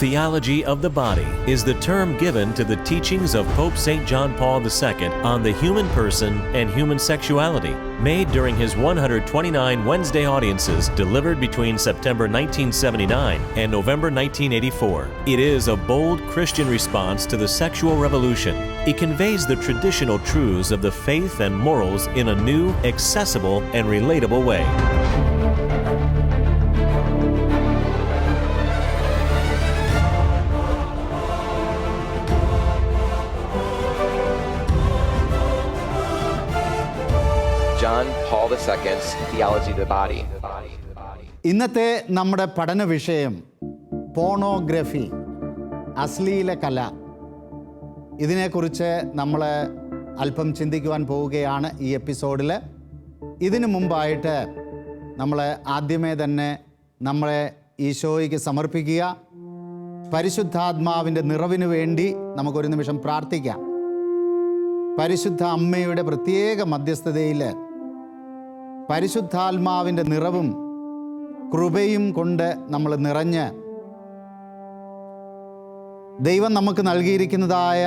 Theology of the body is the term given to the teachings of Pope St. John Paul II on the human person and human sexuality, made during his 129 Wednesday audiences delivered between September 1979 and November 1984. It is a bold Christian response to the sexual revolution. It conveys the traditional truths of the faith and morals in a new, accessible, and relatable way. John Paul II's Theology of the Body. ഇന്നത്തെ നമ്മുടെ പഠന വിഷയം pornography അശ്ലീല കല. ഇതിനെക്കുറിച്ച് നമ്മൾ അല്പം ചിന്തിക്കുവാൻ പോവുകയാണ് ഈ എപ്പിസോഡിൽ ഇതിനു മുമ്പായിട്ട് നമ്മൾ ആദ്യമേ തന്നെ നമ്മളെ ഈശോയ്ക്ക് സമർപ്പിക്കുക. പരിശുദ്ധാത്മാവിന്റെ നിറവിന് വേണ്ടി നമുക്കൊരു നിമിഷം പ്രാർത്ഥിക്കാം. പരിശുദ്ധ അമ്മയുടെ പ്രത്യേക മധ്യസ്ഥതയിൽ പരിശുദ്ധാത്മാവിന്റെ നിറവും കൃപയും കൊണ്ട് നമ്മൾ നിറഞ്ഞ് ദൈവം നമുക്ക് നൽകിയിരിക്കുന്നതായ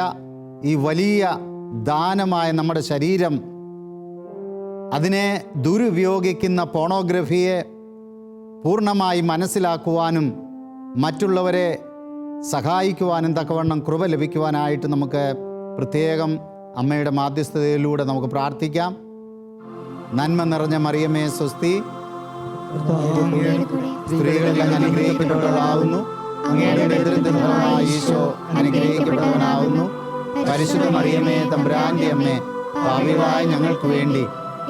ഈ വലിയ ദാനമായ നമ്മുടെ ശരീരം അതിനെ ദുരുപയോഗിക്കുന്ന പോണോഗ്രഫിയെ പൂർണമായി മനസ്സിലാക്കുവാനും മറ്റുള്ളവരെ സഹായിക്കുവാനും തക്കവണ്ണം കൃപ ലഭിക്കുവാനായിട്ട് നമുക്ക് പ്രത്യേകം അമ്മയുടെ മാധ്യസ്ഥതയിലൂടെ നമുക്ക് പ്രാർത്ഥിക്കാം. നന്മ നിറഞ്ഞ മറിയമേ സ്വസ്തി. സ്ത്രീകളെല്ലാം അനുഗ്രഹിക്കപ്പെട്ടവളാവുന്നു. അങ്ങയുടെ ഫലമായ ഈശോ അനുഗ്രഹിക്കപ്പെട്ടവനാവുന്നു. പരിശുദ്ധ മറിയമേ തമ്പുരാന്റെ അമ്മേ ഭാവികളായ ഞങ്ങൾക്ക് വേണ്ടി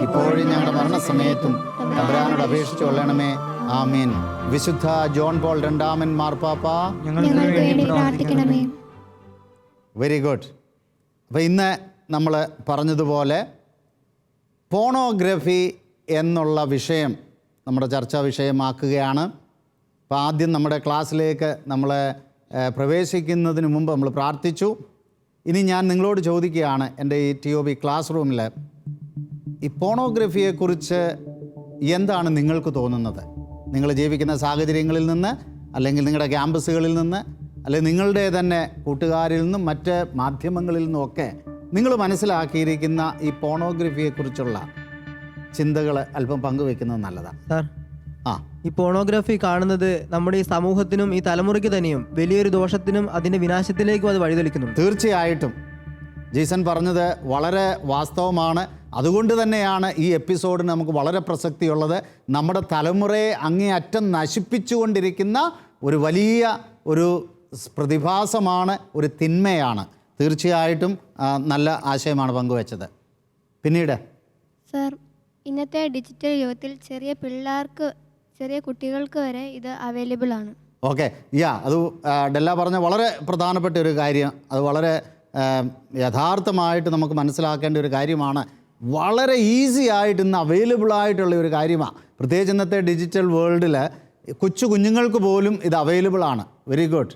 ഇപ്പോഴും ഞങ്ങളുടെ മരണസമയത്തും തമ്പുരാനോട് അപേക്ഷിച്ചു കൊള്ളണമേ. ആമീൻ. വിശുദ്ധ ജോൺ പോൾ രണ്ടാമൻ മാർപ്പാപ്പ വെരി ഗുഡ്. അപ്പോൾ ഇന്ന് നമ്മൾ പറഞ്ഞതുപോലെ പോണോഗ്രഫി എന്നുള്ള വിഷയം നമ്മുടെ ചർച്ചാ വിഷയമാക്കുകയാണ്. അപ്പോൾ ആദ്യം നമ്മുടെ ക്ലാസ്സിലേക്ക് നമ്മളെ പ്രവേശിക്കുന്നതിന് മുമ്പ് നമ്മൾ പ്രാർത്ഥിച്ചു. ഇനി ഞാൻ നിങ്ങളോട് ചോദിക്കുകയാണ് എന്റെ ഈ ടി ഒ ബി ക്ലാസ് റൂമിൽ ഈ പോണോഗ്രഫിയെക്കുറിച്ച് എന്താണ് നിങ്ങൾക്ക് തോന്നുന്നത്? നിങ്ങൾ ജീവിക്കുന്ന സാഹചര്യങ്ങളിൽ നിന്ന് അല്ലെങ്കിൽ നിങ്ങളുടെ ക്യാമ്പസുകളിൽ നിന്ന് അല്ലെങ്കിൽ നിങ്ങളുടെ തന്നെ കൂട്ടുകാരിൽ നിന്നും മറ്റ് മാധ്യമങ്ങളിൽ നിന്നുമൊക്കെ നിങ്ങൾ മനസ്സിലാക്കിയിരിക്കുന്ന ഈ പോണോഗ്രഫിയെക്കുറിച്ചുള്ള ചിന്തകൾ അല്പം പങ്കുവെക്കുന്നത് നല്ലതാണ്. സാർ ആ. ഈ പോണോഗ്രഫി കാണുന്നത് നമ്മുടെ ഈ സമൂഹത്തിനും ഈ തലമുറയ്ക്ക് തന്നെയും വലിയൊരു ദോഷത്തിനും അതിന്റെ വിനാശത്തിലേക്കും അത് വഴിതെളിക്കുന്നു തീർച്ചയായിട്ടും. ജീസൻ പറഞ്ഞത് വളരെ വാസ്തവമാണ്. അതുകൊണ്ട് തന്നെയാണ് ഈ എപ്പിസോഡിന് നമുക്ക് വളരെ പ്രസക്തിയുള്ളത്. നമ്മുടെ തലമുറയെ അങ്ങേയറ്റം നശിപ്പിച്ചുകൊണ്ടിരിക്കുന്ന ഒരു വലിയ ഒരു പ്രതിഭാസമാണ് ഒരു തിന്മയാണ്. തീർച്ചയായിട്ടും നല്ല ആശയമാണ് പങ്കുവച്ചത്. പിന്നീട്? സർ ഇന്നത്തെ ഡിജിറ്റൽ യുഗത്തിൽ ചെറിയ പിള്ളേർക്ക് ചെറിയ കുട്ടികൾക്ക് വരെ ഇത് അവൈലബിൾ ആണ്. ഓക്കെ. യാ അത് ഡെല്ല പറഞ്ഞ വളരെ പ്രധാനപ്പെട്ട ഒരു കാര്യം അത് വളരെ യഥാർത്ഥമായിട്ട് നമുക്ക് മനസ്സിലാക്കേണ്ട ഒരു കാര്യമാണ്. വളരെ ഈസി ആയിട്ട് ഇന്ന് അവൈലബിൾ ആയിട്ടുള്ള ഒരു കാര്യമാണ് പ്രത്യേകിച്ച് ഇന്നത്തെ ഡിജിറ്റൽ വേൾഡിൽ കൊച്ചു കുഞ്ഞുങ്ങൾക്ക് പോലും ഇത് അവൈലബിൾ ആണ്. വെരി ഗുഡ്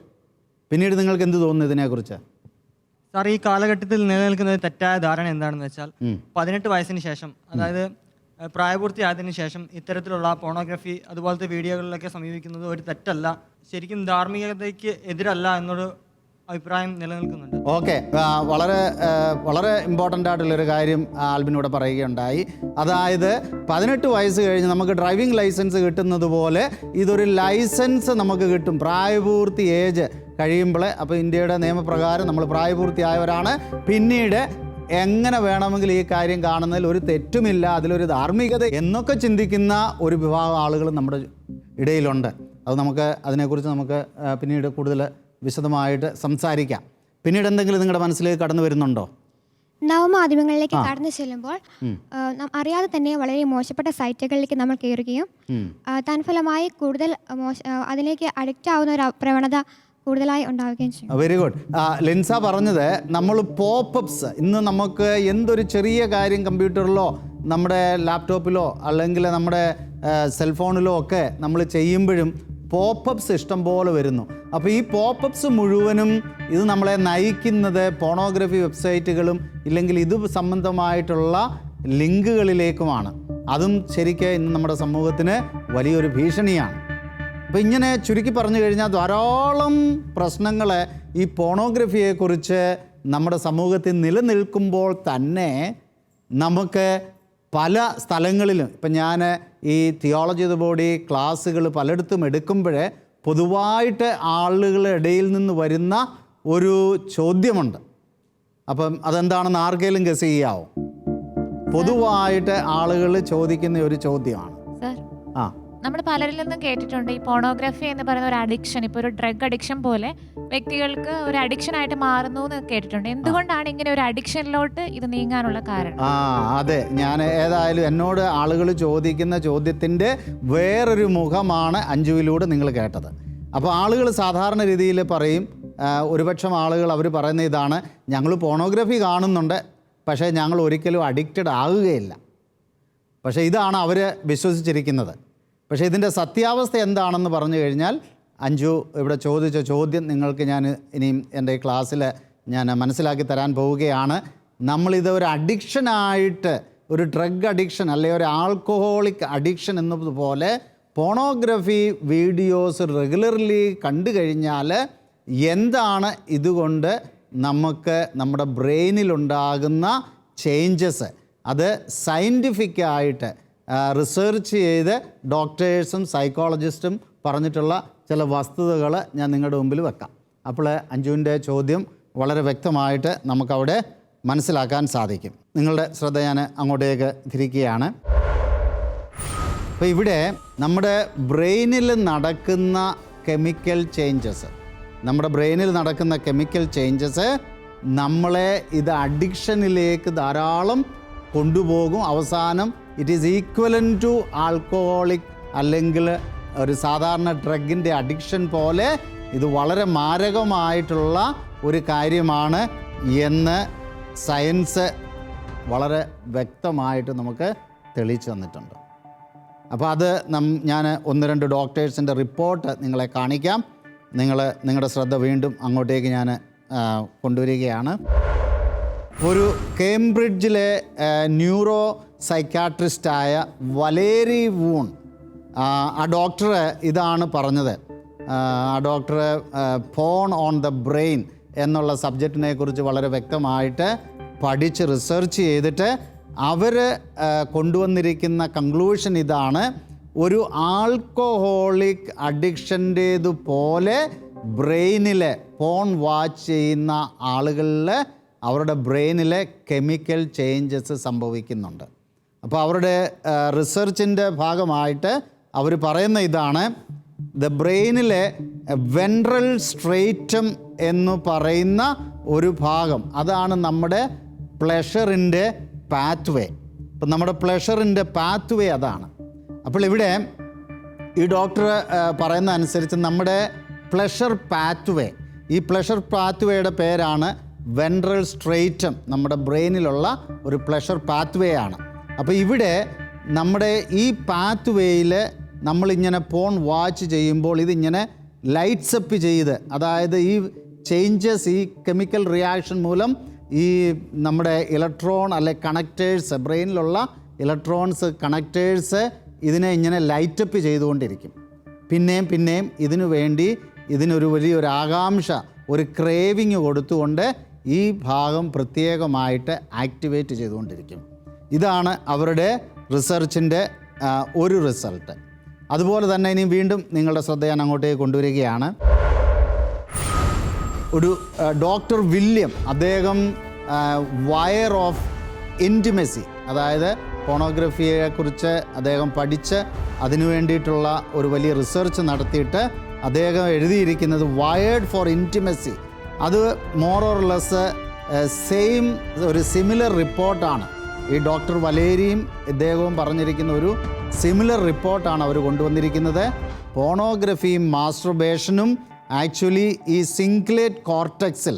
പിന്നീട് നിങ്ങൾക്ക് എന്ത് തോന്നുന്നു ഇതിനെക്കുറിച്ച്? സാർ ഈ കാലഘട്ടത്തിൽ നിലനിൽക്കുന്ന തെറ്റായ ധാരണ എന്താണെന്ന് വെച്ചാൽ പതിനെട്ട് വയസ്സിന് ശേഷം അതായത് പ്രായപൂർത്തിയായതിനു ശേഷം ഇത്തരത്തിലുള്ള പോണോഗ്രഫി അതുപോലത്തെ വീഡിയോകളിലൊക്കെ സമീപിക്കുന്നത് ഒരു തെറ്റല്ല. ശരിക്കും ധാർമ്മികതയ്ക്ക് എതിരല്ല എന്നൊരു അഭിപ്രായം നിലനിൽക്കുന്നുണ്ട്. ഓക്കെ. വളരെ വളരെ ഇമ്പോർട്ടന്റ് ആയിട്ടുള്ളൊരു കാര്യം ആൽബിനൂടെ പറയുകയുണ്ടായി. അതായത് പതിനെട്ട് വയസ്സ് കഴിഞ്ഞ് നമുക്ക് ഡ്രൈവിംഗ് ലൈസൻസ് കിട്ടുന്നത് പോലെ ഇതൊരു ലൈസൻസ് നമുക്ക് കിട്ടും. പ്രായപൂർത്തി ഏജ് കഴിയുമ്പോൾ അപ്പോൾ ഇന്ത്യയുടെ നിയമപ്രകാരം നമ്മൾ പ്രായപൂർത്തിയായവരാണ്. പിന്നീട് എങ്ങനെ വേണമെങ്കിൽ ഈ കാര്യം കാണുന്നതിൽ ഒരു തെറ്റുമില്ല അതിലൊരു ധാർമ്മികത എന്നൊക്കെ ചിന്തിക്കുന്ന ഒരു വിഭാഗം ആളുകൾ നമ്മുടെ ഇടയിലുണ്ട്. അത് നമുക്ക് അതിനെക്കുറിച്ച് നമുക്ക് പിന്നീട് കൂടുതൽ വിശദമായിട്ട് സംസാരിക്കാം. പിന്നീട് എന്തെങ്കിലും നിങ്ങളുടെ മനസ്സിലേക്ക് കടന്നു വരുന്നുണ്ടോ? നവമാധ്യമങ്ങളിലേക്ക് കടന്നു ചെല്ലുമ്പോൾ അറിയാതെ തന്നെ വളരെ മോശപ്പെട്ട സൈറ്റുകളിലേക്ക് നമ്മൾ കയറുകയും തൻഫലമായി കൂടുതൽ മോശ അതിലേക്ക് അഡിക്റ്റ് ആവുന്ന ഒരു പ്രവണത കൂടുതലായി ഉണ്ടാവുകയും ചെയ്യും. വെരി ഗുഡ് ലിൻസ പറഞ്ഞത് നമ്മൾ പോപ്പപ്സ് ഇന്ന് നമുക്ക് എന്തൊരു ചെറിയ കാര്യം കമ്പ്യൂട്ടറിലോ നമ്മുടെ ലാപ്ടോപ്പിലോ അല്ലെങ്കിൽ നമ്മുടെ സെൽഫോണിലോ ഒക്കെ നമ്മൾ ചെയ്യുമ്പോഴും പോപ്പപ്സ് ഇഷ്ടം പോലെ വരുന്നു. അപ്പോൾ ഈ പോപ്പപ്സ് മുഴുവനും ഇത് നമ്മളെ നയിക്കുന്നത് പോണോഗ്രഫി വെബ്സൈറ്റുകളും ഇല്ലെങ്കിൽ ഇത് സംബന്ധമായിട്ടുള്ള ലിങ്കുകളിലേക്കുമാണ്. അതും ശരിക്കും ഇന്ന് നമ്മുടെ സമൂഹത്തിന് വലിയൊരു ഭീഷണിയാണ്. അപ്പോൾ ഇങ്ങനെ ചുരുക്കി പറഞ്ഞു കഴിഞ്ഞാൽ ധാരാളം പ്രശ്നങ്ങൾ ഈ പോണോഗ്രഫിയെക്കുറിച്ച് നമ്മുടെ സമൂഹത്തിൽ നിലനിൽക്കുമ്പോൾ തന്നെ നമുക്ക് പല സ്ഥലങ്ങളിലും ഇപ്പം ഞാൻ ഈ തിയോളജി ബോഡി ക്ലാസ്സുകൾ പലയിടത്തും എടുക്കുമ്പോൾ പൊതുവായിട്ട് ആളുകളുടെ ഇടയിൽ നിന്ന് വരുന്ന ഒരു ചോദ്യമുണ്ട്. അപ്പം അതെന്താണെന്ന് ആർക്കെങ്കിലും ഗസ് ചെയ്യാവോ? പൊതുവായിട്ട് ആളുകൾ ചോദിക്കുന്ന ഒരു ചോദ്യമാണ്. ആ. നമ്മൾ പലരിൽ നിന്നും കേട്ടിട്ടുണ്ട് ഈ പോണോഗ്രഫി എന്ന് പറയുന്ന ഒരു അഡിക്ഷൻ ഇപ്പോൾ ഒരു ഡ്രഗ് അഡിക്ഷൻ പോലെ വ്യക്തികൾക്ക് ഒരു അഡിക്ഷൻ ആയിട്ട് മാറുന്നു എന്ന് കേട്ടിട്ടുണ്ട്. എന്തുകൊണ്ടാണ് ഇങ്ങനെ ഒരു അഡിക്ഷനിലോട്ട് ഇത് നീങ്ങാനുള്ള കാരണം? ആ അതെ. ഞാൻ ഏതായാലും എന്നോട് ആളുകൾ ചോദിക്കുന്ന ചോദ്യത്തിന്റെ വേറൊരു മുഖമാണ് അഞ്ജുവിലൂടെ നിങ്ങൾ കേട്ടത്. അപ്പോൾ ആളുകൾ സാധാരണ രീതിയിൽ പറയും ഒരുപക്ഷം ആളുകൾ അവർ പറയുന്ന ഇതാണ് ഞങ്ങൾ പോണോഗ്രഫി കാണുന്നുണ്ട് പക്ഷേ ഞങ്ങൾ ഒരിക്കലും അഡിക്റ്റഡ് ആകുകയില്ല. പക്ഷേ ഇതാണ് അവർ വിശ്വസിച്ചിരിക്കുന്നത്. പക്ഷേ ഇതിന്റെ സത്യാവസ്ഥ എന്താണെന്ന് പറഞ്ഞു കഴിഞ്ഞാൽ അഞ്ജു ഇവിടെ ചോദിച്ച ചോദ്യം നിങ്ങൾക്ക് ഞാൻ ഇനിയും എന്റെ ക്ലാസ്സിൽ ഞാൻ മനസ്സിലാക്കി തരാൻ പോവുകയാണ്. നമ്മളിത് ഒരു അഡിക്ഷനായിട്ട് ഒരു ഡ്രഗ് അഡിക്ഷൻ അല്ലെ ഒരു ആൽക്കഹോളിക് അഡിക്ഷൻ എന്നതുപോലെ പോണോഗ്രഫി വീഡിയോസ് റെഗുലർലി കണ്ടു കഴിഞ്ഞാൽ എന്താണ് ഇതുകൊണ്ട് നമുക്ക് നമ്മുടെ ബ്രെയിനിലുണ്ടാകുന്ന ചേഞ്ചസ്? അത് സയന്റിഫിക്കായിട്ട് റിസർച്ച് ചെയ്ത് ഡോക്ടേഴ്സും സൈക്കോളജിസ്റ്റും പറഞ്ഞിട്ടുള്ള ചില വസ്തുതകൾ ഞാൻ നിങ്ങളുടെ മുമ്പിൽ വെക്കാം. അപ്പോൾ അഞ്ജുവിന്റെ ചോദ്യം വളരെ വ്യക്തമായിട്ട് നമുക്കവിടെ മനസ്സിലാക്കാൻ സാധിക്കും. നിങ്ങളുടെ ശ്രദ്ധ ഞാൻ അങ്ങോട്ടേക്ക് തിരിക്കുകയാണ്. അപ്പോൾ ഇവിടെ നമ്മുടെ ബ്രെയിനിൽ നടക്കുന്ന കെമിക്കൽ ചേഞ്ചസ് നമ്മുടെ ബ്രെയിനിൽ നടക്കുന്ന കെമിക്കൽ ചേഞ്ചസ് നമ്മളെ ഇത് അഡിക്ഷനിലേക്ക് ധാരാളം കൊണ്ടുപോകും. അവസാനം it is equivalent to alcoholic അല്ലെങ്കിൽ ഒരു സാധാരണ ഡ്രഗിന്റെ അഡിക്ഷൻ പോലെ ഇത് വളരെ മാരകമായിട്ടുള്ള ഒരു കാര്യമാണ് എന്ന് സയൻസ് വളരെ വ്യക്തമായിട്ട് നമുക്ക് തെളിയിച്ചു തന്നിട്ടുണ്ട്. അപ്പോൾ അത് നം ഞാൻ ഒന്ന് രണ്ട് ഡോക്ടേഴ്സിന്റെ റിപ്പോർട്ട് നിങ്ങളെ കാണിക്കാം. നിങ്ങൾ നിങ്ങളുടെ ശ്രദ്ധ വീണ്ടും അങ്ങോട്ടേക്ക് ഞാൻ കൊണ്ടുവരികയാണ്. ഒരു കേംബ്രിഡ്ജിലെ ന്യൂറോ സൈക്കാട്രിസ്റ്റായ വലേരി വൂൺ. ആ, ഡോക്ടർ ഇതാണ് പറഞ്ഞത്. ആ doctor phone on the brain എന്നുള്ള സബ്ജക്റ്റിനെ കുറിച്ച് വളരെ വ്യക്തമായിട്ട് പഠിച്ച് റിസർച്ച് ചെയ്തിട്ട് അവർ കൊണ്ടുവന്നിരിക്കുന്ന കൺക്ലൂഷൻ ഇതാണ്. ഒരു ആൽക്കഹോളിക് അഡിക്ഷന്റേതുപോലെ ബ്രെയിനിലെ ഫോൺ വാച്ച് ചെയ്യുന്ന ആളുകളിൽ അവരുടെ ബ്രെയിനിലെ കെമിക്കൽ ചേഞ്ചസ് സംഭവിക്കുന്നുണ്ട്. അപ്പോൾ അവരുടെ റിസർച്ചിന്റെ ഭാഗമായിട്ട് അവർ പറയുന്ന ഇതാണ് ദ ബ്രെയിനിലെ വെൻട്രൽ സ്ട്രേറ്റം എന്ന് പറയുന്ന ഒരു ഭാഗം. അതാണ് നമ്മുടെ പ്ലഷറിന്റെ പാത്വേ അപ്പം നമ്മുടെ പ്ലഷറിന്റെ പാത്വേ അതാണ്. അപ്പോൾ ഇവിടെ ഈ ഡോക്ടർ പറയുന്ന അനുസരിച്ച് നമ്മുടെ പ്ലഷർ പാത്വേ ഈ പ്ലഷർ പാത്വേയുടെ പേരാണ് വെൻട്രൽ സ്ട്രേറ്റം നമ്മുടെ ബ്രെയിനിലുള്ള ഒരു പ്ലഷർ പാത്വേ ആണ്. അപ്പോൾ ഇവിടെ നമ്മുടെ ഈ പാത്ത് വേയിൽ നമ്മളിങ്ങനെ ഫോൺ വാച്ച് ചെയ്യുമ്പോൾ ഇതിങ്ങനെ ലൈറ്റ്സ് അപ്പ് ചെയ്ത് അതായത് ഈ ചേഞ്ചസ് ഈ കെമിക്കൽ റിയാക്ഷൻ മൂലം ഈ നമ്മുടെ ഇലക്ട്രോൺ അല്ലെ കണക്റ്റേഴ്സ് ബ്രെയിനിലുള്ള ഇലക്ട്രോൺസ് കണക്റ്റേഴ്സ് ഇതിനെ ഇങ്ങനെ ലൈറ്റപ്പ് ചെയ്തുകൊണ്ടിരിക്കും. പിന്നെയും പിന്നെയും ഇതിനു വേണ്ടി ഇതിനൊരു വലിയൊരു ആകാംക്ഷ ഒരു ക്രേവിങ് കൊടുത്തുകൊണ്ട് ഈ ഭാഗം പ്രത്യേകമായിട്ട് ആക്ടിവേറ്റ് ചെയ്തുകൊണ്ടിരിക്കും. ഇതാണ് അവരുടെ റിസർച്ചിന്റെ ഒരു റിസൾട്ട് അതുപോലെ തന്നെ ഇനി വീണ്ടും നിങ്ങളുടെ ശ്രദ്ധ ഞാൻ അങ്ങോട്ടേക്ക് കൊണ്ടുവരികയാണ്. ഒരു ഡോക്ടർ വില്യം അദ്ദേഹം വയർ ഓഫ് ഇന്റിമസി അതായത് പോണോഗ്രഫിയെക്കുറിച്ച് അദ്ദേഹം പഠിച്ച് അതിനു വേണ്ടിയിട്ടുള്ള ഒരു വലിയ റിസർച്ച് നടത്തിയിട്ട് അദ്ദേഹം എഴുതിയിരിക്കുന്നത് വയേർഡ് ഫോർ ഇന്റിമസി അത് മോർ ഓർ ലെസ് സെയിം ഒരു സിമിലർ റിപ്പോർട്ടാണ് ഈ ഡോക്ടർ വലേരിയും ഇദ്ദേഹവും പറഞ്ഞിരിക്കുന്ന ഒരു സിമിലർ റിപ്പോർട്ടാണ് അവർ കൊണ്ടുവന്നിരിക്കുന്നത്. പോണോഗ്രഫിയും മാസ്ട്രബേഷനും ആക്ച്വലി ഈ സിംഗ്ലേറ്റ് കോർട്ടക്സിൽ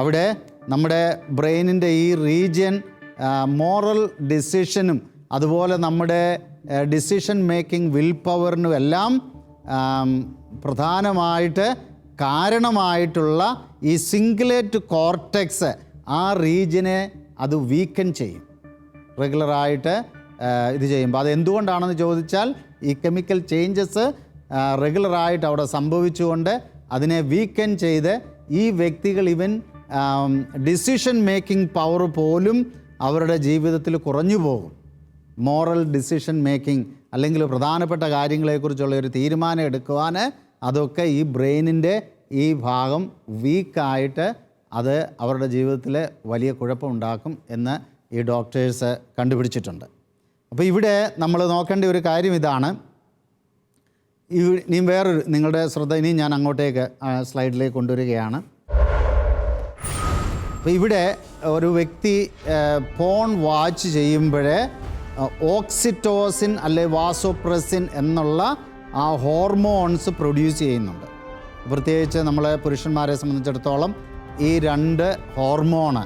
അവിടെ നമ്മുടെ ബ്രെയിനിന്റെ ഈ റീജിയൻ മോറൽ ഡിസിഷനും അതുപോലെ നമ്മുടെ ഡിസിഷൻ മേക്കിംഗ് വിൽ പവറിനും എല്ലാം പ്രധാനമായിട്ട് കാരണമായിട്ടുള്ള ഈ സിംഗ്ലേറ്റ് കോർട്ടക്സ് ആ റീജിയനെ അത് വീക്കൻ ചെയ്യും. റെഗുലറായിട്ട് ഇത് ചെയ്യുമ്പോൾ. അത് എന്തുകൊണ്ടാണെന്ന് ചോദിച്ചാൽ ഈ കെമിക്കൽ ചേഞ്ചസ് റെഗുലറായിട്ട് അവിടെ സംഭവിച്ചുകൊണ്ട് അതിനെ വീക്കൻ ചെയ്ത് ഈ വ്യക്തികൾ ഇവൻ ഡിസിഷൻ മേക്കിംഗ് പവർ പോലും അവരുടെ ജീവിതത്തിൽ കുറഞ്ഞു പോകും. മോറൽ ഡിസിഷൻ മേക്കിംഗ് അല്ലെങ്കിൽ പ്രധാനപ്പെട്ട കാര്യങ്ങളെക്കുറിച്ചുള്ള ഒരു തീരുമാനം എടുക്കുവാൻ അതൊക്കെ ഈ ബ്രെയിനിന്റെ ഈ ഭാഗം വീക്കായിട്ട് അത് അവരുടെ ജീവിതത്തിൽ വലിയ കുഴപ്പമുണ്ടാക്കും എന്ന് ഈ ഡോക്ടേഴ്സ് കണ്ടുപിടിച്ചിട്ടുണ്ട്. അപ്പോൾ ഇവിടെ നമ്മൾ നോക്കേണ്ട ഒരു കാര്യം ഇതാണ്. ഇനിയും വേറൊരു നിങ്ങളുടെ ശ്രദ്ധ ഇനിയും ഞാൻ അങ്ങോട്ടേക്ക് സ്ലൈഡിലേക്ക് കൊണ്ടുവരികയാണ്. അപ്പോൾ ഇവിടെ ഒരു വ്യക്തി ഫോൺ വാച്ച് ചെയ്യുമ്പോഴേ ഓക്സിറ്റോസിൻ അല്ലെ വാസോപ്രസിൻ എന്നുള്ള ആ ഹോർമോൺസ് പ്രൊഡ്യൂസ് ചെയ്യുന്നുണ്ട്. പ്രത്യേകിച്ച് നമ്മളെ പുരുഷന്മാരെ സംബന്ധിച്ചിടത്തോളം ഈ രണ്ട് ഹോർമോണ്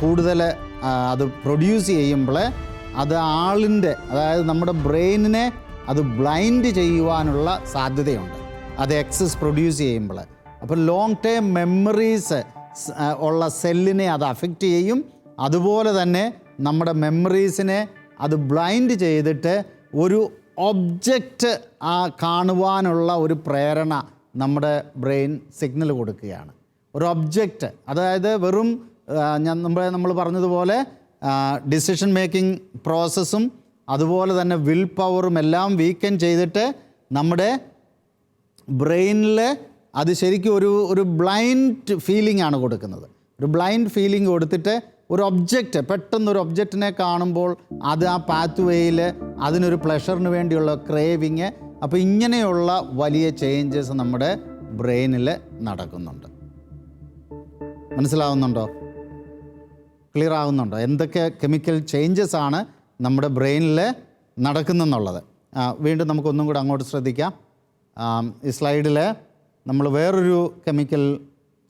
കൂടുതൽ അത് പ്രൊഡ്യൂസ് ചെയ്യുമ്പോൾ അത് ആളിന്റെ അതായത് നമ്മുടെ ബ്രെയിനിനെ അത് ബ്ലൈൻഡ് ചെയ്യുവാനുള്ള സാധ്യതയുണ്ട്. അത് എക്സസ് പ്രൊഡ്യൂസ് ചെയ്യുമ്പോൾ അപ്പോൾ ലോങ് ടേം മെമ്മറീസ് ഉള്ള സെല്ലിനെ അത് അഫക്റ്റ് ചെയ്യും. അതുപോലെ തന്നെ നമ്മുടെ മെമ്മറീസിനെ അത് ബ്ലൈൻഡ് ചെയ്തിട്ട് ഒരു ഒബ്ജക്റ്റ് ആ കാണുവാനുള്ള ഒരു പ്രേരണ നമ്മുടെ ബ്രെയിൻ സിഗ്നൽ കൊടുക്കുകയാണ്. ഒരു ഒബ്ജക്റ്റ് അതായത് വെറും ഞാൻ മുമ്പേ നമ്മൾ പറഞ്ഞതുപോലെ ഡിസിഷൻ മേക്കിംഗ് പ്രോസസ്സും അതുപോലെ തന്നെ വിൽ പവറും എല്ലാം വീക്കൻ ചെയ്തിട്ട് നമ്മുടെ ബ്രെയിനിലെ അത് ശരിക്കും ഒരു ഒരു ബ്ലൈൻഡ് ഫീലിംഗ് ആണ് കൊടുക്കുന്നത്. ഒരു ബ്ലൈൻഡ് ഫീലിംഗ് കൊടുത്തിട്ട് ഒരു ഒബ്ജക്റ്റ് പെട്ടെന്ന് ഒരു ഒബ്ജക്റ്റിനെ കാണുമ്പോൾ അത് ആ പാത്ത് വേയിൽ അതിനൊരു പ്ലഷറിന് വേണ്ടിയുള്ള ക്രേവിങ് അപ്പോൾ ഇങ്ങനെയുള്ള വലിയ ചേഞ്ചസ് നമ്മുടെ ബ്രെയിനിൽ നടക്കുന്നുണ്ട്. മനസ്സിലാവുന്നുണ്ടോ? ക്ലിയർ ആവുന്നുണ്ടോ എന്തൊക്കെ കെമിക്കൽ ചേഞ്ചസ് ആണ് നമ്മുടെ ബ്രെയിനിൽ നടക്കുന്നെന്നുള്ളത്? വീണ്ടും നമുക്കൊന്നും കൂടെ അങ്ങോട്ട് ശ്രദ്ധിക്കാം. ഈ സ്ലൈഡിൽ നമ്മൾ വേറൊരു കെമിക്കൽ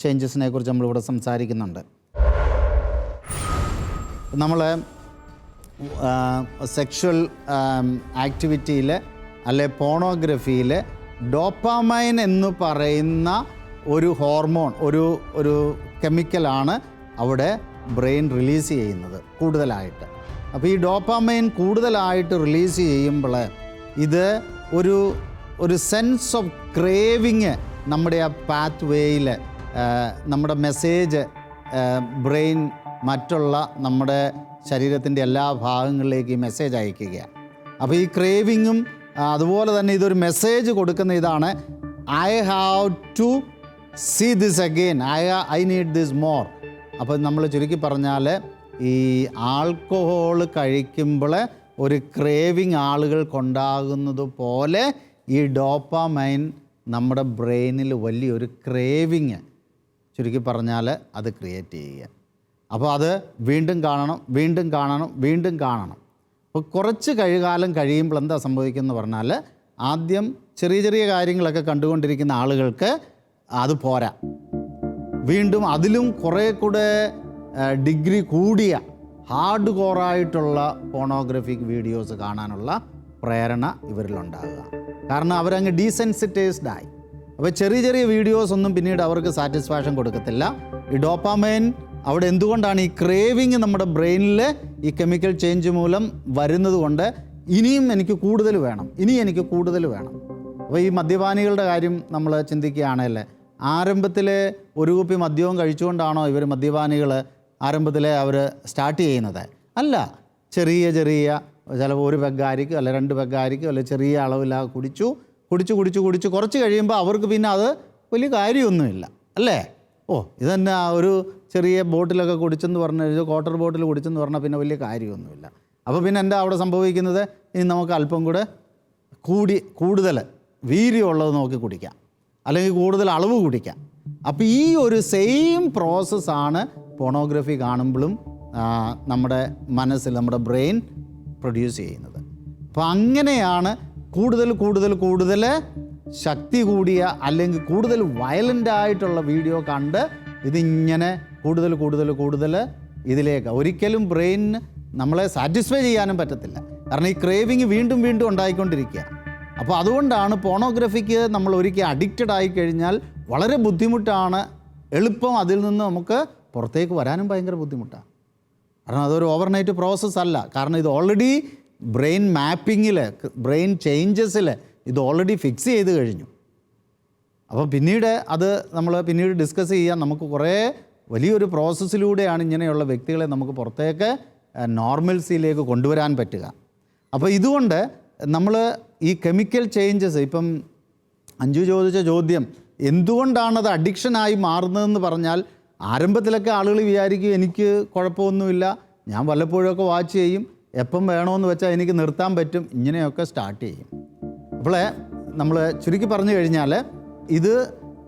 ചേഞ്ചസിനെ കുറിച്ച് നമ്മളിവിടെ സംസാരിക്കുന്നുണ്ട്. നമ്മൾ സെക്ഷൽ ആക്ടിവിറ്റിയിൽ അല്ലെ പോണോഗ്രഫിയിൽ ഡോപ്പാമൈൻ എന്ന് പറയുന്ന ഒരു ഹോർമോൺ ഒരു ഒരു കെമിക്കലാണ് അവിടെ ബ്രെയിൻ റിലീസ് ചെയ്യുന്നത് കൂടുതലായിട്ട്. അപ്പോൾ ഈ ഡോപ്പാമൈൻ കൂടുതലായിട്ട് റിലീസ് ചെയ്യുമ്പോൾ ഇത് ഒരു ഒരു സെൻസ് ഓഫ് ക്രേവിങ് നമ്മുടെ ആ പാത്ത് വേയിൽ നമ്മുടെ മെസ്സേജ് ബ്രെയിൻ മറ്റുള്ള നമ്മുടെ ശരീരത്തിന്റെ എല്ലാ ഭാഗങ്ങളിലേക്ക് മെസ്സേജ് അയക്കുകയാണ് അപ്പോൾ ഈ ക്രേവിങ്ങും അതുപോലെ തന്നെ ഇതൊരു മെസ്സേജ് കൊടുക്കുന്ന ഇതാണ് I have to see this again I I need this more അപ്പോൾ നമ്മൾ ചുരുക്കി പറഞ്ഞാൽ ഈ ആൾക്കഹോൾ കഴിക്കുമ്പോൾ ഒരു ക്രേവിങ് ആളുകൾക്കുണ്ടാകുന്നത് പോലെ ഈ ഡോപ്പാമൈൻ നമ്മുടെ ബ്രെയിനിൽ വലിയൊരു ക്രേവിങ് ചുരുക്കി പറഞ്ഞാൽ അത് ക്രിയേറ്റ് ചെയ്യുക. അപ്പോൾ അത് വീണ്ടും കാണണം വീണ്ടും കാണണം വീണ്ടും കാണണം. അപ്പോൾ കുറച്ച് കഴികാലം കഴിയുമ്പോൾ എന്താ സംഭവിക്കുന്നത് പറഞ്ഞാൽ ആദ്യം ചെറിയ ചെറിയ കാര്യങ്ങളൊക്കെ കണ്ടുകൊണ്ടിരിക്കുന്ന ആളുകൾക്ക് അത് പോരാ. വീണ്ടും അതിലും കുറേ കൂടെ ഡിഗ്രി കൂടിയ ഹാർഡ് കോറായിട്ടുള്ള പോണോഗ്രഫിക് വീഡിയോസ് കാണാനുള്ള പ്രേരണ ഇവരിലുണ്ടാകുക. കാരണം അവരങ്ങ് ഡീസെൻസിറ്റൈസ്ഡ് ആയി. അപ്പോൾ ചെറിയ ചെറിയ വീഡിയോസ് ഒന്നും പിന്നീട് അവർക്ക് സാറ്റിസ്ഫാക്ഷൻ കൊടുക്കത്തില്ല. ഈ ഡോപ്പാമൈൻ അവിടെ എന്തുകൊണ്ടാണ് ഈ ക്രേവിങ് നമ്മുടെ ബ്രെയിനിൽ ഈ കെമിക്കൽ ചേഞ്ച് മൂലം വരുന്നത് കൊണ്ട് ഇനിയും എനിക്ക് കൂടുതൽ വേണം ഇനി എനിക്ക് കൂടുതൽ വേണം. അപ്പോൾ ഈ മദ്യപാനികളുടെ കാര്യം നമ്മൾ ചിന്തിക്കുകയാണല്ലേ ആരംഭത്തിൽ ഒരു കുപ്പി മദ്യവും കഴിച്ചുകൊണ്ടാണോ ഇവർ മദ്യപാനികൾ ആരംഭത്തിലെ അവർ സ്റ്റാർട്ട് ചെയ്യുന്നത്? അല്ല ചെറിയ ചെറിയ ചിലപ്പോൾ ഒരു പെഗ്ഗായിരിക്കും അല്ല രണ്ട് പെഗ്ഗായിരിക്കും അല്ല ചെറിയ അളവിലാകെ കുടിച്ചു കുടിച്ചു കുടിച്ചു കുടിച്ചു കുറച്ച് കഴിയുമ്പോൾ അവർക്ക് പിന്നെ അത് വലിയ കാര്യമൊന്നുമില്ല അല്ലേ? ഓ ഇതന്നെ ഒരു ചെറിയ ബോട്ടിലൊക്കെ കുടിച്ചെന്ന് പറഞ്ഞാൽ ഒരു ക്വാർട്ടർ ബോട്ടിൽ കുടിച്ചെന്ന് പറഞ്ഞാൽ പിന്നെ വലിയ കാര്യമൊന്നുമില്ല. അപ്പോൾ പിന്നെ എന്താ അവിടെ സംഭവിക്കുന്നത്? ഇനി നമുക്ക് അല്പം കൂടെ കൂടി കൂടുതൽ വീര്യമുള്ളത് നോക്കി കുടിക്കാം. അല്ലെങ്കിൽ കൂടുതൽ അളവ് കുടിക്കാം. അപ്പോൾ ഈ ഒരു സെയിം പ്രോസസ്സാണ് പോണോഗ്രഫി കാണുമ്പോഴും നമ്മുടെ മനസ്സിൽ നമ്മുടെ ബ്രെയിൻ പ്രൊഡ്യൂസ് ചെയ്യുന്നത്. അപ്പോൾ അങ്ങനെയാണ് കൂടുതൽ കൂടുതൽ കൂടുതൽ ശക്തി കൂടിയ അല്ലെങ്കിൽ കൂടുതൽ വയലന്റ് ആയിട്ടുള്ള വീഡിയോ കണ്ട് ഇതിങ്ങനെ കൂടുതൽ കൂടുതൽ കൂടുതൽ ഇതിലേക്ക് ഒരിക്കലും ബ്രെയിനിന് നമ്മളെ സാറ്റിസ്ഫൈ ചെയ്യാനും പറ്റത്തില്ല. കാരണം ഈ ക്രേവിങ് വീണ്ടും വീണ്ടും ഉണ്ടായിക്കൊണ്ടിരിക്കുക അപ്പോൾ അതുകൊണ്ടാണ് പോണോഗ്രഫിക്ക് നമ്മൾ ഒരിക്കൽ അഡിക്റ്റഡ് ആയി കഴിഞ്ഞാൽ വളരെ ബുദ്ധിമുട്ടാണ്. എളുപ്പം അതിൽ നിന്ന് നമുക്ക് പുറത്തേക്ക് വരാനും ഭയങ്കര ബുദ്ധിമുട്ടാണ് കാരണം അതൊരു ഓവർനൈറ്റ് പ്രോസസ്സ് അല്ല. കാരണം ഇത് ഓൾറെഡി ബ്രെയിൻ മാപ്പിങ്ങിൽ ബ്രെയിൻ ചേഞ്ചസിൽ ഇത് ഓൾറെഡി ഫിക്സ് ചെയ്ത് കഴിഞ്ഞു. അപ്പോൾ പിന്നീട് അത് നമ്മൾ പിന്നീട് ഡിസ്കസ് ചെയ്യാൻ നമുക്ക് കുറേ വലിയൊരു പ്രോസസ്സിലൂടെയാണ് ഇങ്ങനെയുള്ള വ്യക്തികളെ നമുക്ക് പുറത്തേക്ക് നോർമൽസിയിലേക്ക് കൊണ്ടുവരാൻ പറ്റുക. അപ്പോൾ ഇതുകൊണ്ട് നമ്മൾ ഈ കെമിക്കൽ ചേഞ്ചസ് ഇപ്പം അഞ്ചു ചോദിച്ച ചോദ്യം എന്തുകൊണ്ടാണത് അഡിക്ഷനായി മാറുന്നതെന്ന് പറഞ്ഞാൽ ആരംഭത്തിലൊക്കെ ആളുകൾ വിചാരിക്കും എനിക്ക് കുഴപ്പമൊന്നുമില്ല ഞാൻ വല്ലപ്പോഴൊക്കെ വാച്ച് ചെയ്യും എപ്പം വേണമെന്ന് വെച്ചാൽ എനിക്ക് നിർത്താൻ പറ്റും ഇങ്ങനെയൊക്കെ സ്റ്റാർട്ട് ചെയ്യും. അപ്പോൾ നമ്മൾ ചുരുക്കി പറഞ്ഞു കഴിഞ്ഞാൽ ഇത്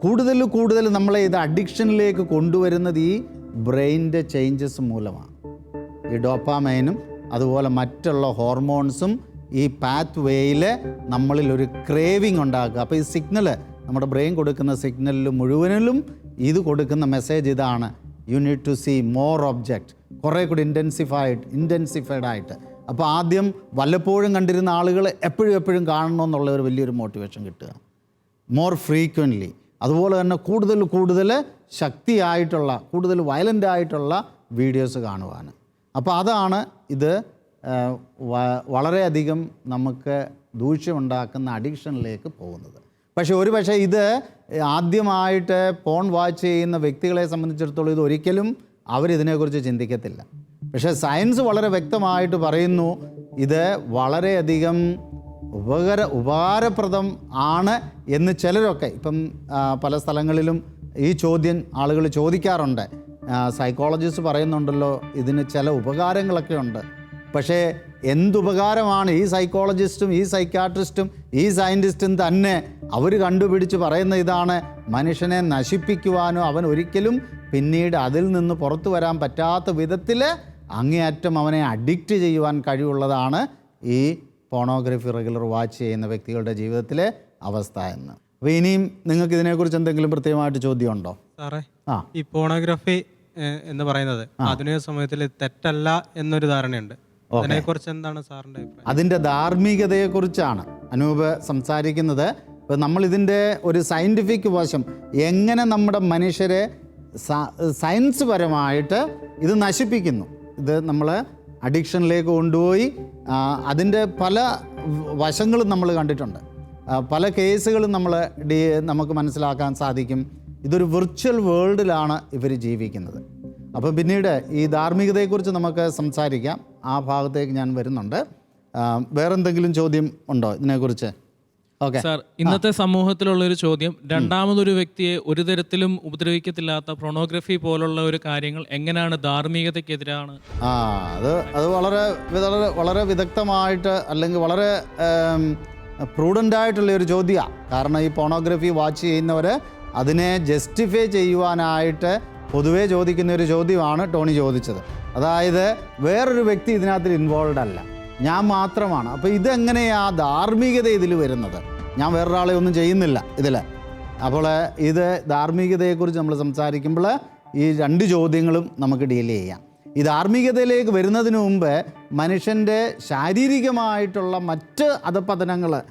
കൂടുതൽ കൂടുതൽ നമ്മളെ ഇത് അഡിക്ഷനിലേക്ക് കൊണ്ടുവരുന്നത് ഈ ബ്രെയിനിന്റെ ചേഞ്ചസ് മൂലമാണ്. ഈ ഡോപ്പാമൈനും അതുപോലെ മറ്റുള്ള ഹോർമോൺസും ഈ പാത്ത് വേയിൽ നമ്മളിൽ ഒരു ക്രേവിങ് ഉണ്ടാക്കുക. അപ്പോൾ ഈ സിഗ്നൽ നമ്മുടെ ബ്രെയിൻ കൊടുക്കുന്ന സിഗ്നലിൽ മുഴുവനിലും ഇത് കൊടുക്കുന്ന മെസ്സേജ് ഇതാണ്. You need to see more object കുറേ കൂടി ഇന്റൻസിഫൈഡ് ഇന്റൻസിഫൈഡ് ആയിട്ട്. അപ്പോൾ ആദ്യം വല്ലപ്പോഴും കണ്ടിരുന്ന ആളുകൾ എപ്പോഴും എപ്പോഴും കാണണമെന്നുള്ള ഒരു വലിയൊരു മോട്ടിവേഷൻ കിട്ടുക. മോർ ഫ്രീക്വന്റ്ലി അതുപോലെ തന്നെ കൂടുതൽ കൂടുതൽ ശക്തിയായിട്ടുള്ള കൂടുതൽ വയലന്റ് ആയിട്ടുള്ള വീഡിയോസ് കാണുവാൻ. അപ്പോൾ അതാണ് ഇത് വളരെയധികം നമുക്ക് ദൂഷ്യമുണ്ടാക്കുന്ന അഡിക്ഷനിലേക്ക് പോകുന്നത്. പക്ഷേ ഒരു പക്ഷേ ഇത് ആദ്യമായിട്ട് ഫോൺ വാച്ച് ചെയ്യുന്ന വ്യക്തികളെ സംബന്ധിച്ചിടത്തോളം ഇത് ഒരിക്കലും അവരിതിനെക്കുറിച്ച് ചിന്തിക്കത്തില്ല. പക്ഷേ സയൻസ് വളരെ വ്യക്തമായിട്ട് പറയുന്നു ഇത് വളരെയധികം ഉപകര ഉപകാരപ്രദം ആണ് എന്ന് ചിലരൊക്കെ ഇപ്പം പല സ്ഥലങ്ങളിലും ഈ ചോദ്യം ആളുകൾ ചോദിക്കാറുണ്ട്. സൈക്കോളജിസ്റ്റ് പറയുന്നുണ്ടല്ലോ ഇതിന് ചില ഉപകാരങ്ങളൊക്കെ ഉണ്ട്. പക്ഷേ എന്തുപകാരമാണ് ഈ സൈക്കോളജിസ്റ്റും ഈ സൈക്കാട്രിസ്റ്റും ഈ സയന്റിസ്റ്റും തന്നെ അവർ കണ്ടുപിടിച്ച് പറയുന്ന ഇതാണ് മനുഷ്യനെ നശിപ്പിക്കുവാനോ അവൻ ഒരിക്കലും പിന്നീട് അതിൽ നിന്ന് പുറത്തു വരാൻ പറ്റാത്ത വിധത്തിൽ അങ്ങേയറ്റം അവനെ അഡിക്റ്റ് ചെയ്യുവാൻ കഴിവുള്ളതാണ് ഈ പോണോഗ്രഫി റെഗുലർ വാച്ച് ചെയ്യുന്ന വ്യക്തികളുടെ ജീവിതത്തിലെ അവസ്ഥ എന്ന്. അപ്പോൾ ഇനിയും നിങ്ങൾക്ക് ഇതിനെക്കുറിച്ച് എന്തെങ്കിലും പ്രത്യേകമായിട്ട് ചോദ്യമുണ്ടോ? സാറേ ആ. ഈ പോണോഗ്രഫി എന്ന് പറയുന്നത് ആധുനിക സമൂഹത്തിൽ തെറ്റല്ല എന്നൊരു ധാരണയുണ്ട്. അതിനെക്കുറിച്ച് എന്താണ് സാറിന്റെ അഭിപ്രായം? അതിന്റെ ധാർമ്മികതയെക്കുറിച്ചാണ് അനൂപ് സംസാരിക്കുന്നത്. നമ്മൾ ഇതിന്റെ ഒരു സയന്റിഫിക് വശം എങ്ങനെ നമ്മുടെ മനുഷ്യരെ സയൻസ് പരമായിട്ട് ഇത് നശിപ്പിക്കുന്നു. ഇത് നമ്മൾ അഡിക്ഷനിലേക്ക് കൊണ്ടുപോയി അതിന്റെ പല വശങ്ങളും നമ്മൾ കണ്ടിട്ടുണ്ട്. പല കേസുകളും നമ്മൾ ഡി നമുക്ക് മനസ്സിലാക്കാൻ സാധിക്കും. ഇതൊരു വിർച്വൽ വേൾഡിലാണ് ഇവർ ജീവിക്കുന്നത്. അപ്പം പിന്നീട് ഈ ധാർമ്മികതയെക്കുറിച്ച് നമുക്ക് സംസാരിക്കാം. ആ ഭാഗത്തേക്ക് ഞാൻ വരുന്നുണ്ട്. വേറെന്തെങ്കിലും ചോദ്യം ഉണ്ടോ ഇതിനെക്കുറിച്ച്? ഓക്കെ. സാർ ഇന്നത്തെ സമൂഹത്തിലുള്ള ഒരു ചോദ്യം. രണ്ടാമതൊരു വ്യക്തിയെ ഒരു തരത്തിലും ഉപദ്രവിക്കത്തില്ലാത്ത പ്രൊണോഗ്രഫി പോലുള്ള ഒരു കാര്യങ്ങൾ എങ്ങനെയാണ് ധാർമ്മികതയ്ക്കെതിരാണ്? ആ അത് അത് വളരെ വളരെ വളരെ വിദഗ്ധമായിട്ട് അല്ലെങ്കിൽ വളരെ പ്രൂഡന്റ് ആയിട്ടുള്ള ഒരു ചോദ്യമാണ് കാരണം ഈ പോണോഗ്രഫി വാച്ച് ചെയ്യുന്നവർ അതിനെ ജസ്റ്റിഫൈ ചെയ്യുവാനായിട്ട് പൊതുവേ ചോദിക്കുന്ന ഒരു ചോദ്യമാണ് ടോണി ചോദിച്ചത്. അതായത് വേറൊരു വ്യക്തി ഇതിനകത്തിൽ ഇൻവോൾവ് അല്ല. ഞാൻ മാത്രമാണ്. അപ്പോൾ ഇതെങ്ങനെയാ ധാർമ്മികത ഇതിൽ വരുന്നത്? ഞാൻ വേറൊരാളെ ഒന്നും ചെയ്യുന്നില്ല ഇതിൽ അപ്പോൾ ഇത് ധാർമ്മികതയെക്കുറിച്ച് നമ്മൾ സംസാരിക്കുമ്പോൾ ഈ രണ്ട് ചോദ്യങ്ങളും നമുക്ക് ഡീൽ ചെയ്യാം. ഈ ധാർമ്മികതയിലേക്ക് വരുന്നതിന് മുമ്പ് മനുഷ്യന്റെ ശാരീരികമായിട്ടുള്ള മറ്റ് അധപതനങ്ങൾ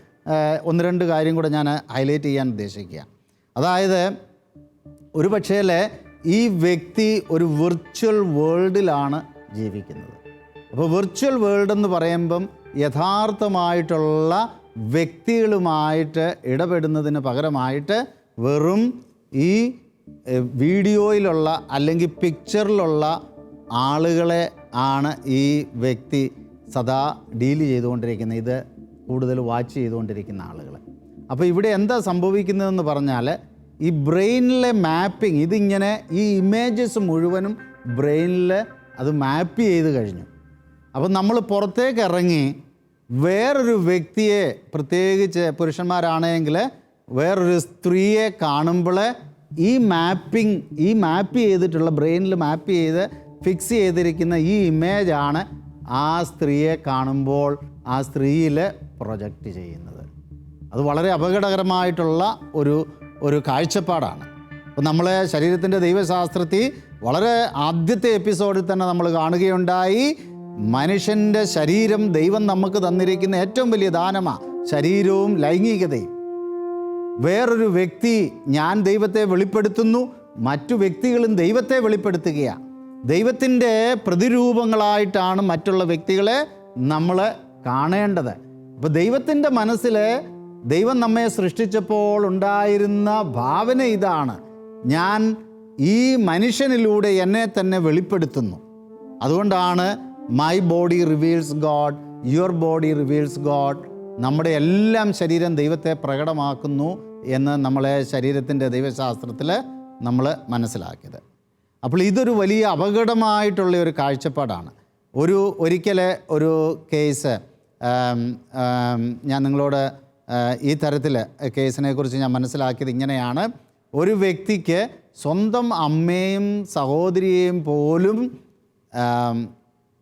ഒന്ന് രണ്ട് കാര്യം കൂടെ ഞാൻ ഹൈലൈറ്റ് ചെയ്യാൻ ഉദ്ദേശിക്കുക. അതായത് ഒരു പക്ഷേ ഈ വ്യക്തി ഒരു വിർച്വൽ വേൾഡിലാണ് ജീവിക്കുന്നത്. അപ്പോൾ വിർച്വൽ വേൾഡ് എന്ന് പറയുമ്പം യഥാർത്ഥമായിട്ടുള്ള വ്യക്തികളുമായിട്ട് ഇടപെടുന്നതിന് പകരമായിട്ട് വെറും ഈ വീഡിയോയിലുള്ള അല്ലെങ്കിൽ പിക്ചറിലുള്ള ആളുകളെ ആണ് ഈ വ്യക്തി സദാ ഡീൽ ചെയ്തുകൊണ്ടിരിക്കുന്നത്. ഇത് കൂടുതൽ വാച്ച് ചെയ്തുകൊണ്ടിരിക്കുന്ന ആളുകൾ. അപ്പോൾ ഇവിടെ എന്താ സംഭവിക്കുന്നതെന്ന് പറഞ്ഞാൽ ഈ ബ്രെയിനിലെ മാപ്പിംഗ് ഇതിങ്ങനെ ഈ ഇമേജസ് മുഴുവനും ബ്രെയിനിൽ അത് മാപ്പ് ചെയ്ത് കഴിഞ്ഞു. അപ്പം നമ്മൾ പുറത്തേക്ക് ഇറങ്ങി വേറൊരു വ്യക്തിയെ പ്രത്യേകിച്ച് പുരുഷന്മാരാണെങ്കിൽ വേറൊരു സ്ത്രീയെ കാണുമ്പോൾ ഈ മാപ്പിംഗ് ഈ മാപ്പ് ചെയ്തിട്ടുള്ള ബ്രെയിനിൽ മാപ്പ് ചെയ്ത് ഫിക്സ് ചെയ്തിരിക്കുന്ന ഈ ഇമേജാണ് ആ സ്ത്രീയെ കാണുമ്പോൾ ആ സ്ത്രീയിൽ പ്രൊജക്റ്റ് ചെയ്യുന്നത്. അത് വളരെ അപകടകരമായിട്ടുള്ള ഒരു ഒരു കാഴ്ചപ്പാടാണ്. അപ്പോൾ നമ്മളെ ശരീരത്തിന്റെ ദൈവശാസ്ത്രത്തിൽ വളരെ ആദ്യത്തെ എപ്പിസോഡിൽ തന്നെ നമ്മൾ കാണുകയുണ്ടായി. മനുഷ്യന്റെ ശരീരം ദൈവം നമുക്ക് തന്നിരിക്കുന്ന ഏറ്റവും വലിയ ദാനമാണ് ശരീരവും ലൈംഗികതയും. വേറൊരു വ്യക്തി ഞാൻ ദൈവത്തെ വെളിപ്പെടുത്തുന്നു മറ്റു വ്യക്തികളും ദൈവത്തെ വെളിപ്പെടുത്തുകയാണ് ദൈവത്തിന്റെ പ്രതിരൂപങ്ങളായിട്ടാണ് മറ്റുള്ള വ്യക്തികളെ നമ്മൾ കാണേണ്ടത്. അപ്പോൾ ദൈവത്തിന്റെ മനസ്സിൽ ദൈവം നമ്മെ സൃഷ്ടിച്ചപ്പോൾ ഉണ്ടായിരുന്ന ഭാവന ഇതാണ്. ഞാൻ ഈ മനുഷ്യനിലൂടെ എന്നെ തന്നെ വെളിപ്പെടുത്തുന്നു. അതുകൊണ്ടാണ് my body reveals God your body reveals God നമ്മുടെ എല്ലാം ശരീരം ദൈവത്തെ പ്രകടമാക്കുന്നു എന്ന് നമ്മളെ ശരീരത്തിന്റെ ദൈവശാസ്ത്രത്തിൽ നമ്മൾ മനസ്സിലാക്കിയത്. അപ്പോൾ ഇതൊരു വലിയ അപകടമായിട്ടുള്ള ഒരു കാഴ്ചപ്പാടാണ്. ഒരു ഒരിക്കൽ ഒരു കേസ് ഞാൻ നിങ്ങളോട് ഈ തരത്തിൽ കേസിനെ കുറിച്ച് ഞാൻ മനസ്സിലാക്കിയത് ഇങ്ങനെയാണ്. ഒരു വ്യക്തിക്ക് സ്വന്തം അമ്മയും സഹോദരിയെയും പോലും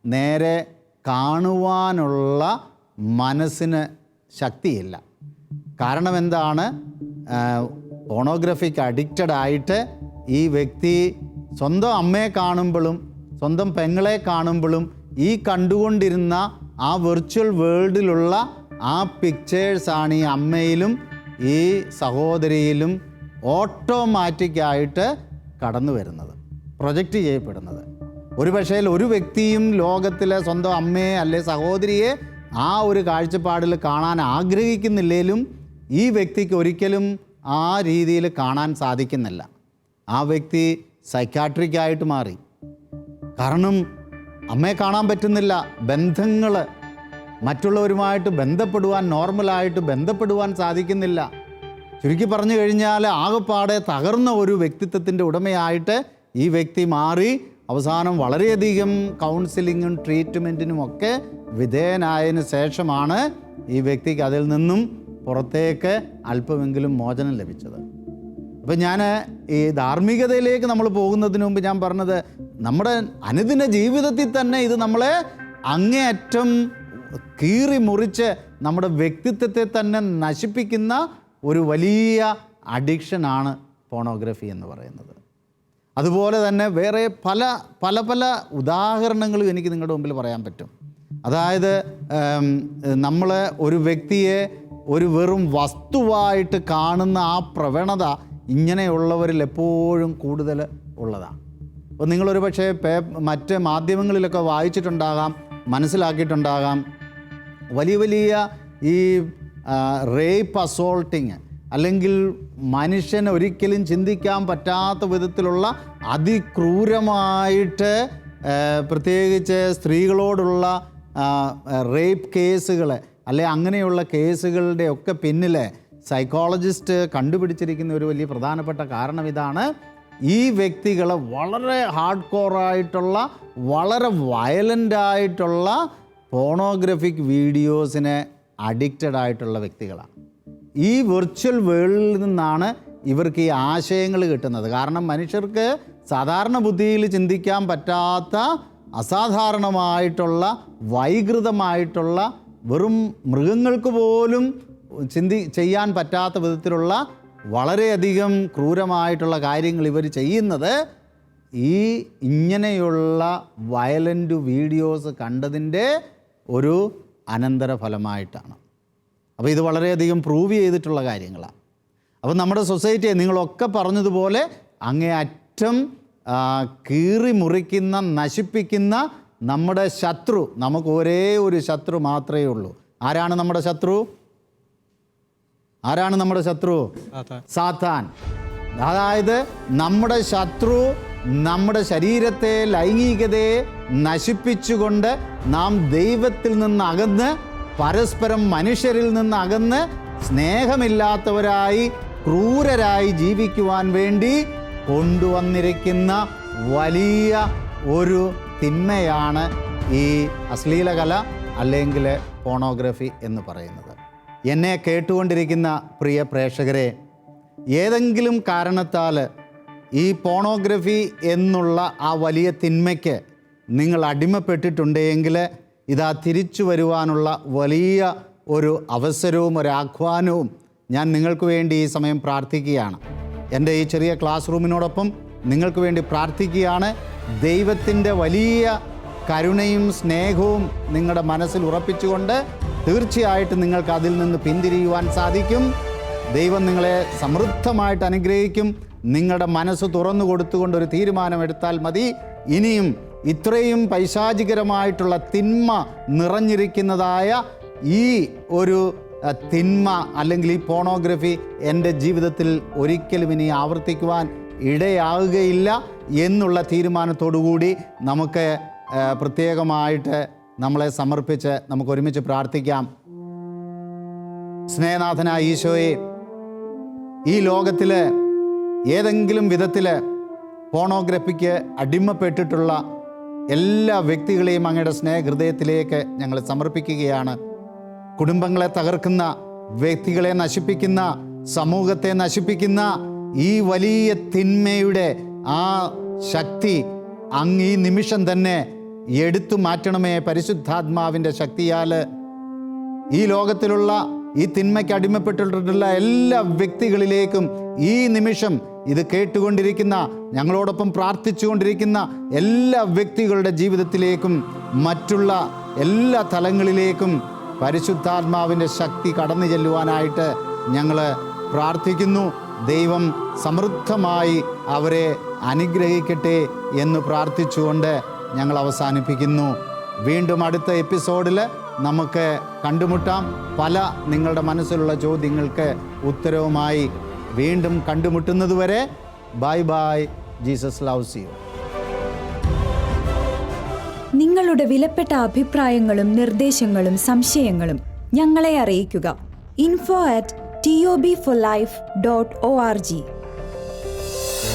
നേരെ കാണുവാനുള്ള മനസ്സിന് ശക്തിയില്ല. കാരണം എന്താണ്? പോണോഗ്രഫിക്ക് അഡിക്റ്റഡ് ആയിട്ട് ഈ വ്യക്തി സ്വന്തം അമ്മയെ കാണുമ്പോഴും സ്വന്തം പെങ്ങളെ കാണുമ്പോഴും ഈ കണ്ടുകൊണ്ടിരുന്ന ആ വെർച്വൽ വേൾഡിലുള്ള ആ പിക്ചേഴ്സാണ് ഈ അമ്മയിലും ഈ സഹോദരിയിലും ഓട്ടോമാറ്റിക്കായിട്ട് കടന്നു വരുന്നത് പ്രൊജക്റ്റ് ചെയ്യപ്പെടുന്നത്. ഒരു പക്ഷേ ഒരു വ്യക്തിയും ലോകത്തിലെ സ്വന്തം അമ്മയെ അല്ലെ സഹോദരിയെ ആ ഒരു കാഴ്ചപ്പാടിൽ കാണാൻ ആഗ്രഹിക്കുന്നില്ലെങ്കിലും ഈ വ്യക്തിക്ക് ഒരിക്കലും ആ രീതിയിൽ കാണാൻ സാധിക്കുന്നില്ല. ആ വ്യക്തി സൈക്കാട്രിക്കായിട്ട് മാറി. കാരണം അമ്മയെ കാണാൻ പറ്റുന്നില്ല ബന്ധങ്ങൾ മറ്റുള്ളവരുമായിട്ട് ബന്ധപ്പെടുവാൻ നോർമലായിട്ട് ബന്ധപ്പെടുവാൻ സാധിക്കുന്നില്ല. ചുരുക്കി പറഞ്ഞു കഴിഞ്ഞാൽ ആകെപ്പാടെ തകർന്ന ഒരു വ്യക്തിത്വത്തിന്റെ ഉടമയായിട്ട് ഈ വ്യക്തി മാറി. അവസാനം വളരെയധികം കൗൺസിലിങ്ങും ട്രീറ്റ്മെന്റിനും ഒക്കെ വിധേയനായതിനു ശേഷമാണ് ഈ വ്യക്തിക്ക് അതിൽ നിന്നും പുറത്തേക്ക് അല്പമെങ്കിലും മോചനം ലഭിച്ചത്. അപ്പം ഞാൻ ഈ ധാർമ്മികതയിലേക്ക് നമ്മൾ പോകുന്നതിന് മുമ്പ് ഞാൻ പറഞ്ഞത് നമ്മുടെ അനുദിന ജീവിതത്തിൽ തന്നെ ഇത് നമ്മളെ അങ്ങേയറ്റം കീറി മുറിച്ച് നമ്മുടെ വ്യക്തിത്വത്തെ തന്നെ നശിപ്പിക്കുന്ന ഒരു വലിയ അഡിക്ഷനാണ് പോണോഗ്രഫി എന്ന് പറയുന്നത്. അതുപോലെ തന്നെ വേറെ പല പല പല ഉദാഹരണങ്ങളും എനിക്ക് നിങ്ങളുടെ മുമ്പിൽ പറയാൻ പറ്റും. അതായത് നമ്മൾ ഒരു വ്യക്തിയെ ഒരു വെറും വസ്തുവായിട്ട് കാണുന്ന ആ പ്രവണത ഇങ്ങനെയുള്ളവരിൽ എപ്പോഴും കൂടുതൽ ഉള്ളതാണ്. അപ്പോൾ നിങ്ങളൊരു പക്ഷേ പേ മറ്റ് മാധ്യമങ്ങളിലൊക്കെ വായിച്ചിട്ടുണ്ടാകാം മനസ്സിലാക്കിയിട്ടുണ്ടാകാം വലിയ വലിയ ഈ റേപ്പ് അസോൾട്ടിങ് അല്ലെങ്കിൽ മനുഷ്യന് ഒരിക്കലും ചിന്തിക്കാൻ പറ്റാത്ത വിധത്തിലുള്ള അതിക്രൂരമായിട്ട് പ്രത്യേകിച്ച് സ്ത്രീകളോടുള്ള റേപ്പ് കേസുകൾ അല്ലെ അങ്ങനെയുള്ള കേസുകളുടെ ഒക്കെ പിന്നിൽ സൈക്കോളജിസ്റ്റ് കണ്ടുപിടിച്ചിരിക്കുന്ന ഒരു വലിയ പ്രധാനപ്പെട്ട കാരണം ഇതാണ്. ഈ വ്യക്തികളെ വളരെ ഹാർഡ് കോറായിട്ടുള്ള വളരെ വയലന്റ് ആയിട്ടുള്ള പോണോഗ്രഫിക് വീഡിയോസിന് അഡിക്റ്റഡ് ആയിട്ടുള്ള വ്യക്തികളാണ്. ഈ വെർച്വൽ വേൾഡിൽ നിന്നാണ് ഇവർക്ക് ഈ ആശയങ്ങൾ കിട്ടുന്നത്. കാരണം മനുഷ്യർക്ക് സാധാരണ ബുദ്ധിയിൽ ചിന്തിക്കാൻ പറ്റാത്ത അസാധാരണമായിട്ടുള്ള വൈകൃതമായിട്ടുള്ള വെറും മൃഗങ്ങൾക്ക് പോലും ചിന്തി ചെയ്യാൻ പറ്റാത്ത വിധത്തിലുള്ള വളരെയധികം ക്രൂരമായിട്ടുള്ള കാര്യങ്ങൾ ഇവർ ചെയ്യുന്നത് ഈ ഇങ്ങനെയുള്ള വയലന്റ് വീഡിയോസ് കണ്ടതിന്റെ ഒരു അനന്തരഫലമായിട്ടാണ്. അപ്പോൾ ഇത് വളരെയധികം പ്രൂവ് ചെയ്തിട്ടുള്ള കാര്യങ്ങളാണ്. അപ്പോൾ നമ്മുടെ സൊസൈറ്റിയെ നിങ്ങളൊക്കെ പറഞ്ഞതുപോലെ അങ്ങേയറ്റം അറ്റം കീറി മുറിക്കുന്ന നശിപ്പിക്കുന്ന നമ്മുടെ ശത്രു നമുക്ക് ഒരേ ഒരു ശത്രു മാത്രമേ ഉള്ളൂ. ആരാണ് നമ്മുടെ ശത്രു? ആരാണ് നമ്മുടെ ശത്രു. സാത്താൻ. അതായത് നമ്മുടെ ശത്രു നമ്മുടെ ശരീരത്തെ ലൈംഗികതയെ നശിപ്പിച്ചുകൊണ്ട് നാം ദൈവത്തിൽ നിന്ന് അകന്ന് പരസ്പരം മനുഷ്യരിൽ നിന്ന് അകന്ന് സ്നേഹമില്ലാത്തവരായി ക്രൂരരായി ജീവിക്കുവാൻ വേണ്ടി കൊണ്ടുവന്നിരിക്കുന്ന വലിയ ഒരു തിന്മയാണ് ഈ അശ്ലീലകല അല്ലെങ്കിൽ പോണോഗ്രഫി എന്ന് പറയുന്നത്. എന്നെ കേട്ടുകൊണ്ടിരിക്കുന്ന പ്രിയ പ്രേക്ഷകരെ ഏതെങ്കിലും കാരണത്താൽ ഈ പോണോഗ്രഫി എന്നുള്ള ആ വലിയ തിന്മയ്ക്ക് നിങ്ങൾ അടിമപ്പെട്ടിട്ടുണ്ടെങ്കിൽ ഇതാ തിരിച്ചു വരുവാനുള്ള വലിയ ഒരു അവസരവും ഒരു ആഹ്വാനവും ഞാൻ നിങ്ങൾക്ക് വേണ്ടി ഈ സമയം പ്രാർത്ഥിക്കുകയാണ്. എന്റെ ഈ ചെറിയ ക്ലാസ് റൂമിനോടൊപ്പം നിങ്ങൾക്ക് വേണ്ടി പ്രാർത്ഥിക്കുകയാണ്. ദൈവത്തിന്റെ വലിയ കരുണയും സ്നേഹവും നിങ്ങളുടെ മനസ്സിൽ ഉറപ്പിച്ചുകൊണ്ട് തീർച്ചയായിട്ടും നിങ്ങൾക്ക് അതിൽ നിന്ന് പിന്തിരിയുവാൻ സാധിക്കും. ദൈവം നിങ്ങളെ സമൃദ്ധമായിട്ട് അനുഗ്രഹിക്കും. നിങ്ങളുടെ മനസ്സ് തുറന്നു കൊടുത്തുകൊണ്ട് ഒരു തീരുമാനമെടുത്താൽ മതി. ഇനിയും ഇത്രയും പൈശാചികരമായിട്ടുള്ള തിന്മ നിറഞ്ഞിരിക്കുന്നതായ ഈ ഒരു തിന്മ അല്ലെങ്കിൽ ഈ പോണോഗ്രഫി എന്റെ ജീവിതത്തിൽ ഒരിക്കലും ഇനി ആവർത്തിക്കുവാൻ ഇടയാകുകയില്ല എന്നുള്ള തീരുമാനത്തോടുകൂടി നമുക്ക് പ്രത്യേകമായിട്ട് നമ്മളെ സമർപ്പിച്ച് നമുക്ക് ഒരുമിച്ച് പ്രാർത്ഥിക്കാം. സ്നേഹനാഥനായ ഈശോയെ ഈ ലോകത്തിൽ ഏതെങ്കിലും വിധത്തിൽ പോണോഗ്രഫിക്ക് അടിമപ്പെട്ടിട്ടുള്ള എല്ലാ വ്യക്തികളെയും അങ്ങയുടെ സ്നേഹഹൃദയത്തിലേക്ക് ഞങ്ങൾ സമർപ്പിക്കുകയാണ്. കുടുംബങ്ങളെ തകർക്കുന്ന വ്യക്തികളെ നശിപ്പിക്കുന്ന സമൂഹത്തെ നശിപ്പിക്കുന്ന ഈ വലിയ തിന്മയുടെ ആ ശക്തി അങ്ങ് ഈ നിമിഷം തന്നെ എടുത്തു മാറ്റണമേ പരിശുദ്ധാത്മാവിന്റെ ശക്തിയാൽ ഈ ലോകത്തിലുള്ള ഈ തിന്മയ്ക്ക് അടിമപ്പെട്ടിട്ടുള്ള എല്ലാ വ്യക്തികളിലേക്കും ഈ നിമിഷം ഇത് കേട്ടുകൊണ്ടിരിക്കുന്ന ഞങ്ങളോടൊപ്പം പ്രാർത്ഥിച്ചുകൊണ്ടിരിക്കുന്ന എല്ലാ വ്യക്തികളുടെ ജീവിതത്തിലേക്കും മറ്റുള്ള എല്ലാ തലങ്ങളിലേക്കും പരിശുദ്ധാത്മാവിന്റെ ശക്തി കടന്നു ചെല്ലുവാനായിട്ട് ഞങ്ങൾ പ്രാർത്ഥിക്കുന്നു. ദൈവം സമൃദ്ധമായി അവരെ അനുഗ്രഹിക്കട്ടെ എന്ന് പ്രാർത്ഥിച്ചുകൊണ്ട് ഞങ്ങൾ അവസാനിപ്പിക്കുന്നു. വീണ്ടും അടുത്ത എപ്പിസോഡിൽ നമുക്ക് കണ്ടുമുട്ടാം. പല നിങ്ങളുടെ മനസ്സിലുള്ള ചോദ്യങ്ങൾക്ക് ഉത്തരവുമായി വീണ്ടും കണ്ടുമുട്ടുന്നതുവരെ bye bye Jesus loves you നിങ്ങളുടെ വിലപ്പെട്ട അഭിപ്രായങ്ങളും നിർദ്ദേശങ്ങളും സംശയങ്ങളും ഞങ്ങളെ അറിയിക്കുക. Info at T O B four life dot O R G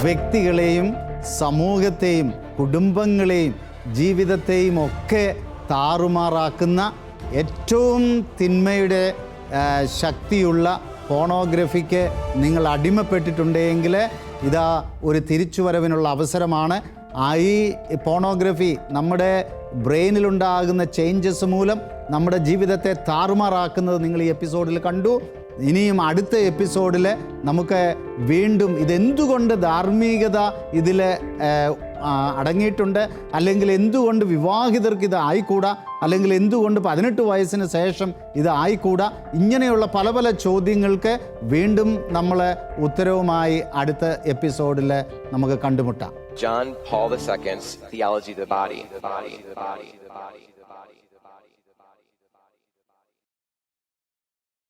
വ്യക്തികളെയും സമൂഹത്തെയും കുടുംബങ്ങളെയും ജീവിതത്തെയും ഒക്കെ താറുമാറാക്കുന്ന ഏറ്റവും തിന്മയുടെ ശക്തിയുള്ള പോണോഗ്രഫിക്ക് നിങ്ങൾ അടിമപ്പെട്ടിട്ടുണ്ടെങ്കിൽ ഇതാ ഒരു തിരിച്ചുവരവിനുള്ള അവസരമാണ്. ഈ പോണോഗ്രഫി നമ്മുടെ ബ്രെയിനിലുണ്ടാകുന്ന ചേഞ്ചസ് മൂലം നമ്മുടെ ജീവിതത്തെ താറുമാറാക്കുന്നത് നിങ്ങൾ ഈ എപ്പിസോഡിൽ കണ്ടു. ഇനിയും അടുത്ത എപ്പിസോഡിൽ നമുക്ക് വീണ്ടും ഇതെന്തുകൊണ്ട് ധാർമ്മികത ഇതിൽ അടങ്ങിയിട്ടുണ്ട്? അല്ലെങ്കിൽ എന്തുകൊണ്ട് വിവാഹിതർക്ക് ഇത് ആയിക്കൂടാ? അല്ലെങ്കിൽ എന്തുകൊണ്ട് പതിനെട്ട് വയസ്സിന് ശേഷം ഇത് ആയിക്കൂടാ ഇങ്ങനെയുള്ള പല പല ചോദ്യങ്ങൾക്ക് വീണ്ടും നമ്മൾ ഉത്തരവുമായി അടുത്ത എപ്പിസോഡിൽ നമുക്ക് കണ്ടുമുട്ടാം John Paul II's Theology of the Body. The body, the body, the body.